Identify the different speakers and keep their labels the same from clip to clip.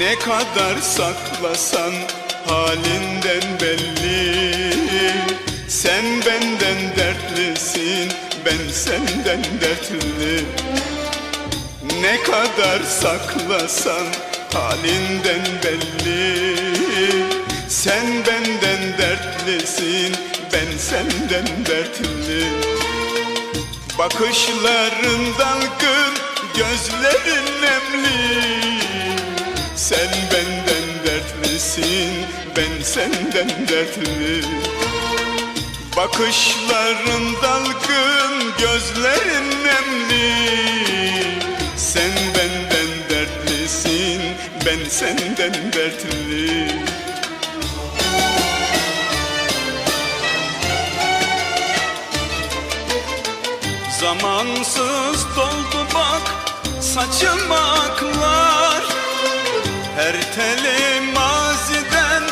Speaker 1: Ne kadar saklasan halinden belli. Sen benden dertlisin ben senden dertli. Ne kadar saklasan halinden belli. Sen benden dertlisin ben senden dertli. Bakışların dalgın, gözlerin nemli Sen benden dertlisin, ben senden dertli. Bakışların dalgın, gözlerin nemli. Sen benden dertlisin, ben senden dertli. Zamansız doldu bak saçım aklar Her teli maziden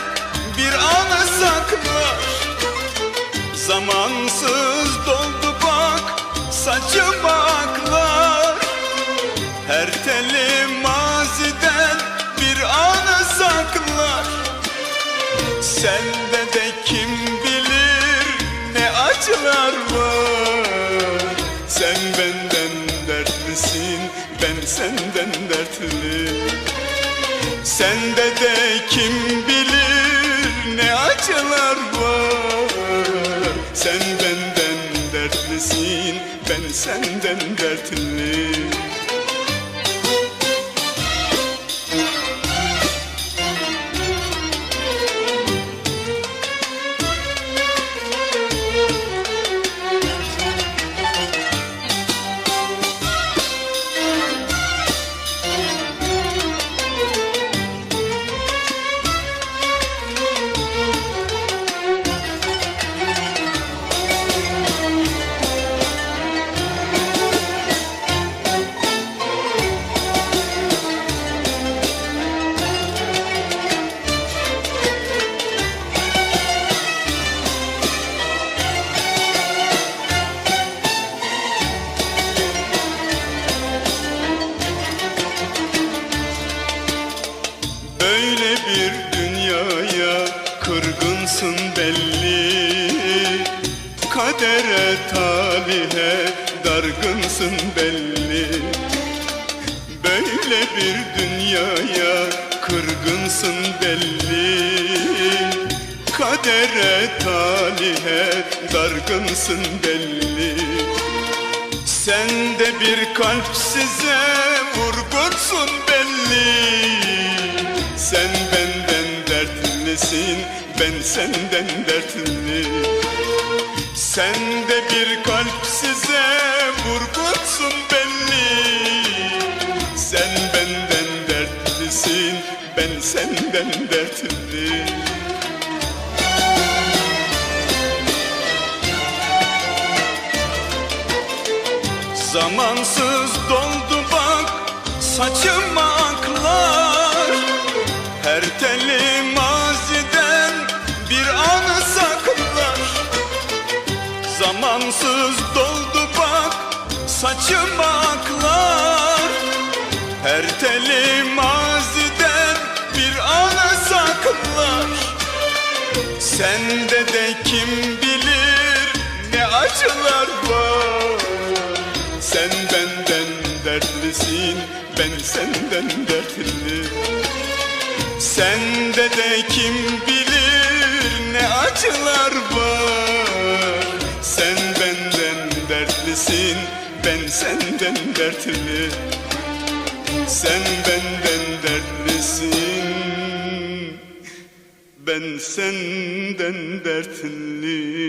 Speaker 1: bir anı saklar Zamansız doldu bak saçım aklar Her teli maziden bir anı saklar. Sende de kim bilir ne acılar var. Sen benden dertlisin ben senden dertli Sende de kim bilir ne acılar var. Sen benden dertlisin ben senden dertli Böyle bir dünyaya kırgınsın belli. Kadere talihe dargınsın belli. Böyle bir dünyaya kırgınsın belli. Kadere talihe dargınsın belli. Sen de bir kalp size vurgunsun belli Sen benden dertlisin ben senden dertli Sen de bir kalp size vurgunsun belli. Sen benden dertlisin ben senden dertli Zamansız doldu bak saçım aklar teli maziden bir anı saklar. Zamansız doldu bak saçım aklar Her teli maziden bir anı saklar. Sende de kim bilir ne acılar var. Sen benden dertlisin ben senden dertli Sende de kim bilir ne acılar var. Sen benden dertlisin ben senden dertli. Sen benden dertlisin ben senden dertli